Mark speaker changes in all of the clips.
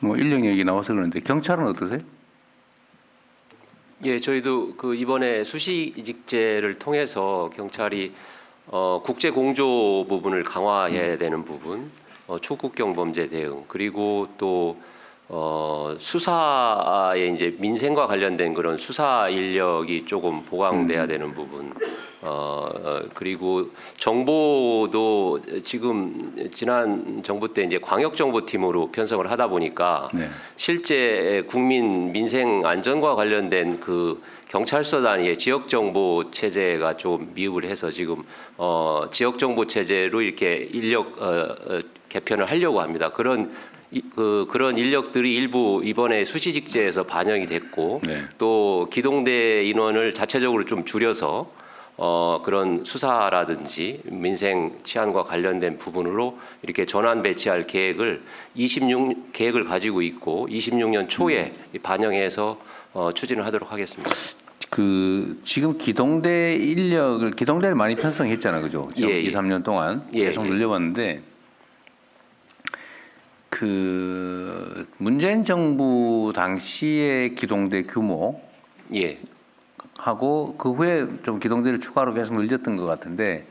Speaker 1: 뭐 인력 얘기 나와서 그러는데 경찰은 어떠세요?
Speaker 2: 예, 저희도 그 이번에 수시 이직제를 통해서 경찰이 어, 국제 공조 부분을 강화해야 되는 부분, 어, 초국경 범죄 대응 그리고 또 어, 수사에 이제 민생과 관련된 그런 수사 인력이 조금 보강돼야 되는 부분, 어, 어, 그리고 정보도 지금 지난 정부 때 이제 광역정보팀으로 편성을 하다 보니까
Speaker 1: 네.
Speaker 2: 실제 국민 민생 안전과 관련된 그 경찰서 단위의 지역 정보 체제가 좀 미흡을 해서 지금 어 지역 정보 체제로 이렇게 인력 어, 어 개편을 하려고 합니다. 그런 이- 그 그런 인력들이 일부 이번에 수시직제에서 반영이 됐고
Speaker 1: 네.
Speaker 2: 또 기동대 인원을 자체적으로 좀 줄여서 어, 그런 수사라든지 민생 치안과 관련된 부분으로 이렇게 전환 배치할 계획을 26 계획을 가지고 있고 26년 초에 반영해서 어, 추진을 하도록 하겠습니다.
Speaker 1: 그 지금 기동대 인력을 기동대를 많이 편성했잖아, 그죠?
Speaker 2: 예, 예.
Speaker 1: 2, 3년 동안
Speaker 2: 예,
Speaker 1: 계속
Speaker 2: 예.
Speaker 1: 늘려봤는데 그 문재인 정부 당시의 기동대 규모
Speaker 2: 예.
Speaker 1: 하고 그 후에 좀 기동대를 추가로 계속 늘렸던 것 같은데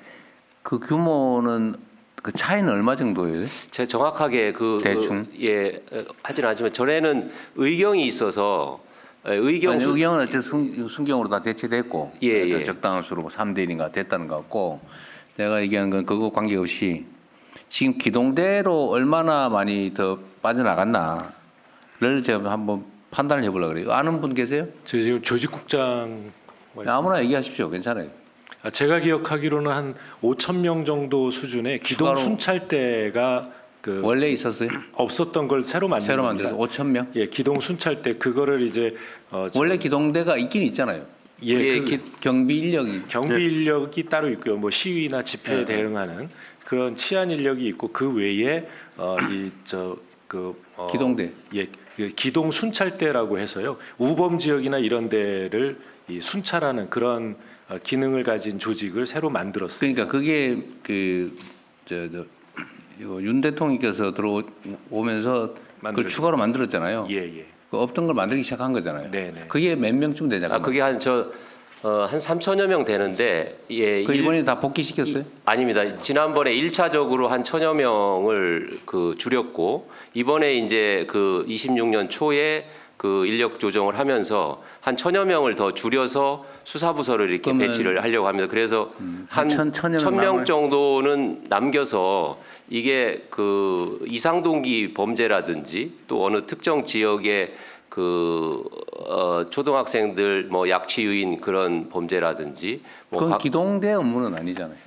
Speaker 1: 그 규모는 그 차이는 얼마 정도예요?
Speaker 2: 제가 정확하게 그
Speaker 1: 대충?
Speaker 2: 그, 예 어, 하진 않지만 전에는 의경이 있어서 에, 의경
Speaker 1: 아니,
Speaker 2: 수-
Speaker 1: 의경은 어쨌든 순, 순경으로 다 대체됐고
Speaker 2: 예, 예.
Speaker 1: 적당한 수로 뭐 3대 1인가 됐다는 것 같고 내가 얘기한 건 그거 관계없이 지금 기동대로 얼마나 많이 더 빠져나갔나를 제가 한번 판단을 해보려고 그래요. 아는 분 계세요?
Speaker 3: 저 지금 조직국장
Speaker 1: 아무나 얘기하십시오. 괜찮아요.
Speaker 3: 아, 제가 기억하기로는 한 5천 명 정도 수준의 기동 순찰대가 그
Speaker 1: 원래 있었어요?
Speaker 3: 없었던 걸 새로 만든
Speaker 1: 새로. 만들어서 5천 명?
Speaker 3: 예, 기동 순찰대 그거를 이제 어, 저-
Speaker 1: 원래 기동대가 있긴 있잖아요.
Speaker 3: 예,
Speaker 2: 예,
Speaker 3: 그
Speaker 2: 기-
Speaker 1: 경비 인력이
Speaker 3: 경비 인력이 따로 있고요. 뭐 시위나 집회에
Speaker 1: 네.
Speaker 3: 대응하는 그런 치안 인력이 있고 그 외에 어, 이저그 어,
Speaker 1: 기동대.
Speaker 3: 예, 그 기동 순찰대라고 해서요. 우범 지역이나 이런 데를 이 순찰하는 그런 어, 기능을 가진 조직을 새로 만들었어요.
Speaker 1: 그러니까 그게 그저 저, 윤 대통령께서 들어오면서 그걸 추가로 만들었잖아요.
Speaker 3: 예, 예.
Speaker 1: 그 없던 걸 만들기 시작한 거잖아요.
Speaker 3: 네, 네.
Speaker 1: 그게 몇 명쯤 되잖아요.
Speaker 2: 아 그게 한 저 어, 한 3천여 명 되는데 예
Speaker 1: 그
Speaker 2: 일-
Speaker 1: 이번에 다 복귀시켰어요?
Speaker 2: 아닙니다. 지난번에 1차적으로 한 천여 명을 그 줄였고 이번에 이제 그 26년 초에 그 인력 조정을 하면서 한 천여 명을 더 줄여서 수사부서를 이렇게 배치를 하려고 합니다. 그래서
Speaker 1: 음,
Speaker 2: 한
Speaker 1: 천- 천여
Speaker 2: 명천명
Speaker 1: 남아요?
Speaker 2: 정도는 남겨서 이게 그 이상동기 범죄라든지 또 어느 특정 지역의 그 어, 초등학생들 뭐 약취유인 그런 범죄라든지 뭐
Speaker 1: 그건
Speaker 2: 박-
Speaker 1: 기동대 업무는 아니잖아요.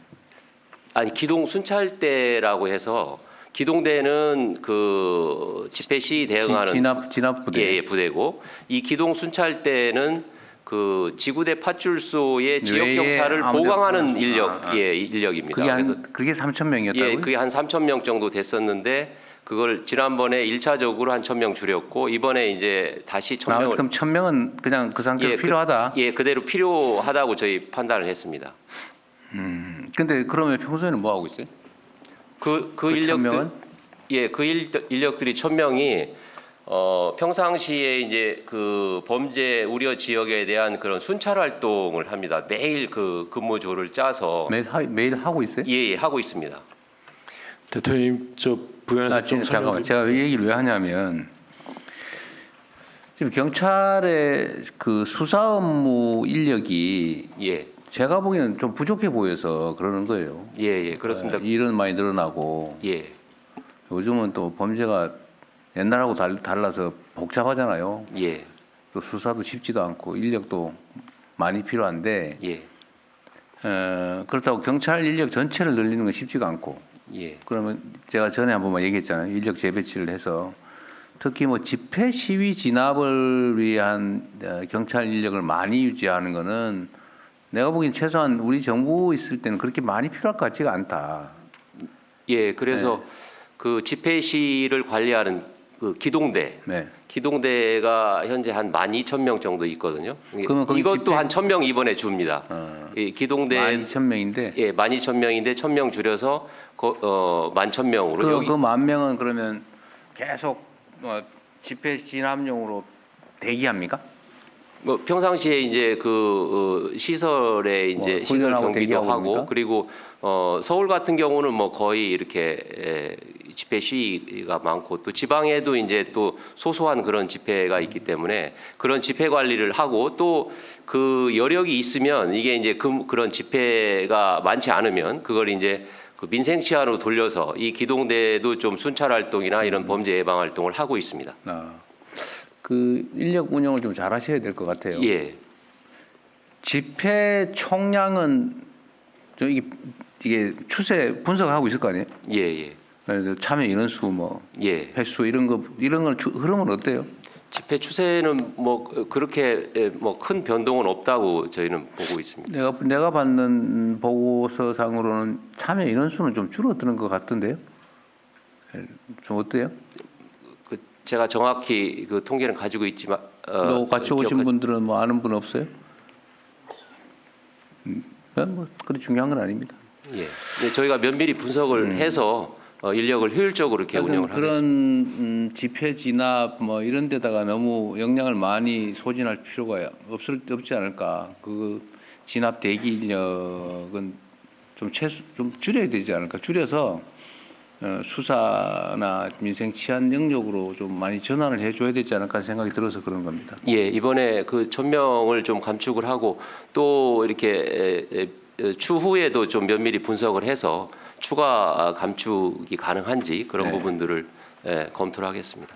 Speaker 2: 아니 기동 순찰대라고 해서 기동대는 그 집회 시위 대응하는
Speaker 1: 진압 진압 부대.
Speaker 2: 예, 예, 부대고 이 기동 순찰대는 그 지구대 파출소의 지역
Speaker 1: 외에
Speaker 2: 경찰을
Speaker 1: 아무 데나
Speaker 2: 보강하는 인력
Speaker 1: 아, 아.
Speaker 2: 예 인력입니다.
Speaker 1: 그게
Speaker 2: 그래서
Speaker 1: 한 그게 3천 명이었다고요?
Speaker 2: 예, 그게 한 3천 명 정도 됐었는데 그걸 지난번에 1차적으로 한 1,000명 줄였고 이번에 이제 다시
Speaker 1: 아,
Speaker 2: 1,000명을
Speaker 1: 그럼 천 명은 그냥 그 상태로
Speaker 2: 예, 그-
Speaker 1: 필요하다.
Speaker 2: 예, 그대로 필요하다고 저희 판단을 했습니다.
Speaker 1: 음. 근데 그러면 평소에는 뭐 하고 있어요?
Speaker 2: 그, 그
Speaker 1: 그
Speaker 2: 인력들? 예, 그 일, 인력들이 천 명이 어, 평상시에 이제 그 범죄 우려 지역에 대한 그런 순찰 활동을 합니다. 매일 그 근무조를 짜서
Speaker 1: 매일 하, 매일 하고 있어요?
Speaker 2: 예, 예, 하고 있습니다.
Speaker 3: 대통령 저 부연에서
Speaker 1: 아,
Speaker 3: 좀
Speaker 1: 잠깐만. 제가 이 얘기를 왜 하냐면 지금 경찰의 그 수사 업무 인력이
Speaker 2: 예,
Speaker 1: 제가 보기에는 좀 부족해 보여서 그러는 거예요.
Speaker 2: 예, 예, 그렇습니다.
Speaker 1: 어, 일은 많이 늘어나고
Speaker 2: 예,
Speaker 1: 요즘은 또 범죄가 옛날하고 달, 달라서 복잡하잖아요.
Speaker 2: 예,
Speaker 1: 또 수사도 쉽지도 않고 인력도 많이 필요한데
Speaker 2: 예,
Speaker 1: 어, 그렇다고 경찰 인력 전체를 늘리는 건 쉽지가 않고
Speaker 2: 예,
Speaker 1: 그러면 제가 전에 한 번만 얘기했잖아요. 인력 재배치를 해서 특히 뭐 집회 시위 진압을 위한 어, 경찰 인력을 많이 유지하는 거는 내가 보기엔 최소한 우리 정부 있을 때는 그렇게 많이 필요할 것 같지가 않다.
Speaker 2: 예. 그래서
Speaker 1: 네.
Speaker 2: 그 집회 시를 관리하는 그 기동대,
Speaker 1: 네.
Speaker 2: 기동대가 현재 한 12,000명 정도 있거든요.
Speaker 1: 그러면 거기
Speaker 2: 이것도
Speaker 1: 집회-
Speaker 2: 한 1,000명 이번에 줍니다.
Speaker 1: 어,
Speaker 2: 이 기동대
Speaker 1: 12,000명인데
Speaker 2: 예, 12,000명인데 1,000명 줄여서 거, 어, 11,000명으로
Speaker 1: 그,
Speaker 2: 여기
Speaker 1: 그만 명은 그러면 계속 뭐 집회 진압용으로 대기합니까?
Speaker 2: 뭐 평상시에 이제 그 어, 시설에 이제
Speaker 1: 뭐
Speaker 2: 시설
Speaker 1: 대기하고
Speaker 2: 하고? 그리고 어 서울 같은 경우는 뭐 거의 이렇게 에, 집회 시위가 많고 또 지방에도 이제 또 소소한 그런 집회가 있기 때문에 그런 집회 관리를 하고 또 그 여력이 있으면 이게 이제 그, 그런 집회가 많지 않으면 그걸 이제 그 민생 치안으로 돌려서 이 기동대도 좀 순찰 활동이나
Speaker 1: 음.
Speaker 2: 이런 범죄 예방 활동을 하고 있습니다.
Speaker 1: 아, 그 인력 운영을 좀 잘 하셔야 될 것 같아요.
Speaker 2: 예.
Speaker 1: 집회 총량은 저 이게 이게 추세 분석하고 있을 거 아니에요?
Speaker 2: 예, 예.
Speaker 1: 그래서 참여 인원수 뭐
Speaker 2: 예.
Speaker 1: 횟수 이런 거 이런 건 추- 흐름은 어때요?
Speaker 2: 집회 추세는 뭐 그렇게 뭐 큰 변동은 없다고 저희는 보고 있습니다.
Speaker 1: 내가 내가 받는 보고서상으로는 참여 인원수는 좀 줄어드는 것 같던데요. 좀 어때요?
Speaker 2: 그 제가 정확히 그 통계는 가지고 있지만 어,
Speaker 1: 너 같이 오신
Speaker 2: 기억하-
Speaker 1: 분들은 뭐 아는 분 없어요? 음, 뭐 그리 중요한 건 아닙니다.
Speaker 2: 예. 네, 저희가 면밀히 분석을 해서 어, 인력을 효율적으로 이렇게 운영을
Speaker 1: 음. 그런
Speaker 2: 하겠습니다.
Speaker 1: 음, 집회 진압 뭐 이런 데다가 너무 역량을 많이 소진할 필요가 없을 없지 않을까. 그 진압 대기 인력은 좀 최소 좀 줄여야 되지 않을까. 줄여서 어, 수사나 민생 치안 영역으로 좀 많이 전환을 해줘야 되지 않을까 생각이 들어서 그런 겁니다.
Speaker 2: 예, 이번에 그 천명을 좀 감축을 하고 또 이렇게 추후에도 좀 면밀히 분석을 해서 추가 감축이 가능한지 그런
Speaker 1: 네.
Speaker 2: 부분들을 예, 검토를 하겠습니다.